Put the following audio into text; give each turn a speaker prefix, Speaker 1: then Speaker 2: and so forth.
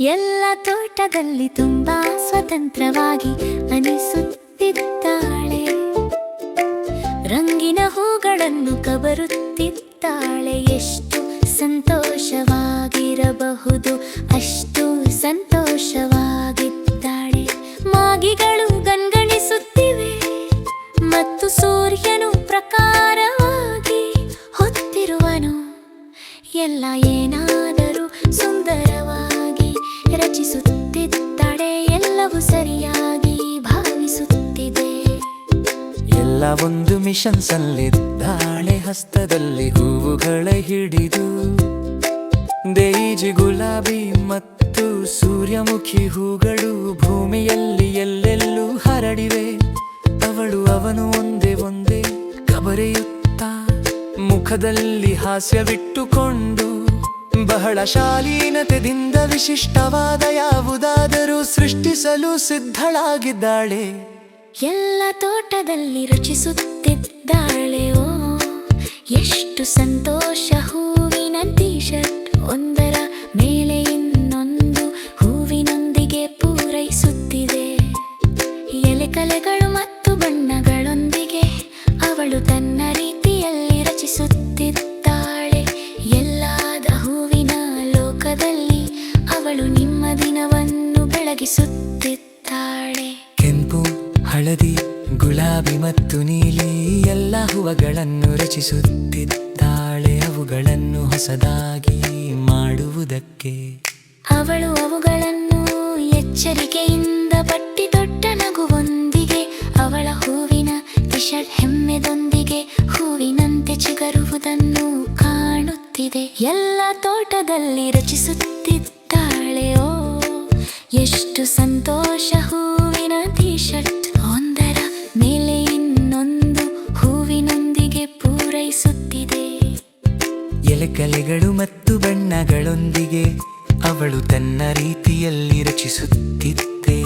Speaker 1: ಎಲ್ಲ ತೋಟದಲ್ಲಿ ತುಂಬಾ ಸ್ವತಂತ್ರವಾಗಿ ಅನಿಸುತ್ತಿದ್ದಾಳೆ. ರಂಗಿನ ಹೂಗಳನ್ನು ಕಬರುತ್ತಿದ್ದಾಳೆ. ಎಷ್ಟು ಸಂತೋಷವಾಗಿರಬಹುದು, ಅಷ್ಟು ಸಂತೋಷವಾಗಿದ್ದಾಳೆ. ಮಾಗಿಗಳು ಗನ್ಗಣಿಸುತ್ತಿವೆ ಮತ್ತು ಸೂರ್ಯನು ಪ್ರಕಾರವಾಗಿ ಹೊತ್ತಿರುವನು. ಎಲ್ಲ ಏನಾದರೂ ಸುಂದರವಾಗಿ
Speaker 2: ಒಂದು ಮಿಷನ್ ಸಲ್ಲಿದ್ದಾಳೆ, ಹಸ್ತದಲ್ಲಿ ಹೂವುಗಳ ಹಿಡಿದು. ದೇಜಿ ಗುಲಾಬಿ ಮತ್ತು ಸೂರ್ಯಮುಖಿ ಹೂಗಳು ಭೂಮಿಯಲ್ಲಿ ಎಲ್ಲೆಲ್ಲೂ ಹರಡಿವೆ. ಅವಳು ಅವನು ಒಂದೇ ಒಂದೇ ಕಬರೆಯುತ್ತ, ಮುಖದಲ್ಲಿ ಹಾಸ್ಯವಿಟ್ಟುಕೊಂಡು. ಬಹಳ ಶಾಲೀನತೆದಿಂದ ವಿಶಿಷ್ಟವಾದ ಯಾವುದಾದರೂ ಸೃಷ್ಟಿಸಲು ಸಿದ್ಧಳಾಗಿದ್ದಾಳೆ.
Speaker 1: ಎಲ್ಲ ತೋಟದಲ್ಲಿ ರಚಿಸುತ್ತಿದ್ದಾಳೆ. ಓ, ಎಷ್ಟು ಸಂತೋಷ. ಹೂವಿನ ಟೀ ಶರ್ಟ್ ಒಂದರ ಮೇಲೆ ಇನ್ನೊಂದು ಹೂವಿನೊಂದಿಗೆ ಪೂರೈಸುತ್ತಿದೆ. ಎಲೆಕಲೆಗಳು ಮತ್ತು ಬಣ್ಣಗಳೊಂದಿಗೆ ಅವಳು ತನ್ನ ರೀತಿಯಲ್ಲಿ ರಚಿಸುತ್ತಿದ್ದಾಳೆ. ಎಲ್ಲಾದ ಹೂವಿನ ಲೋಕದಲ್ಲಿ ಅವಳು ನಿಮ್ಮ ದಿನವನ್ನು ಬೆಳಗಿಸುತ್ತಿದ್ದಾಳೆ
Speaker 2: ಕೆಂಪು ಹಳದಿ, ಗುಲಾಬಿ ಮತ್ತು ನೀಲಿ ಎಲ್ಲ ಹೂವುಗಳನ್ನು ರಚಿಸುತ್ತಿದ್ದಾಳೆ. ಅವುಗಳನ್ನು ಹೊಸದಾಗಿ ಮಾಡುವುದಕ್ಕೆ
Speaker 1: ಅವಳು ಅವುಗಳನ್ನು ಎಚ್ಚರಿಕೆಯಿಂದ ಪಟ್ಟಿ ದೊಡ್ಡ ನಗುವೊಂದಿಗೆ, ಅವಳ ಹೂವಿನ ಟಿಶರ್ಟ್ ಹೆಮ್ಮೆದೊಂದಿಗೆ ಹೂವಿನಂತೆ ಚಿಗರುವುದನ್ನು ಕಾಣುತ್ತಿದೆ. ಎಲ್ಲ ತೋಟದಲ್ಲಿ ರಚಿಸುತ್ತಿದ್ದಾಳೆ ಓ ಎಷ್ಟು ಸಂತೋಷ ಹೂವಿನ ಟಿ ಶರ್ಟ್ ಪೂರೈಸುತ್ತಿದೆ
Speaker 2: ಎಲೆಕಲೆಗಳು ಮತ್ತು ಬಣ್ಣಗಳೊಂದಿಗೆ ಅವಳು ತನ್ನ ರೀತಿಯಲ್ಲಿ ರಚಿಸುತ್ತಿದ್ದೆ.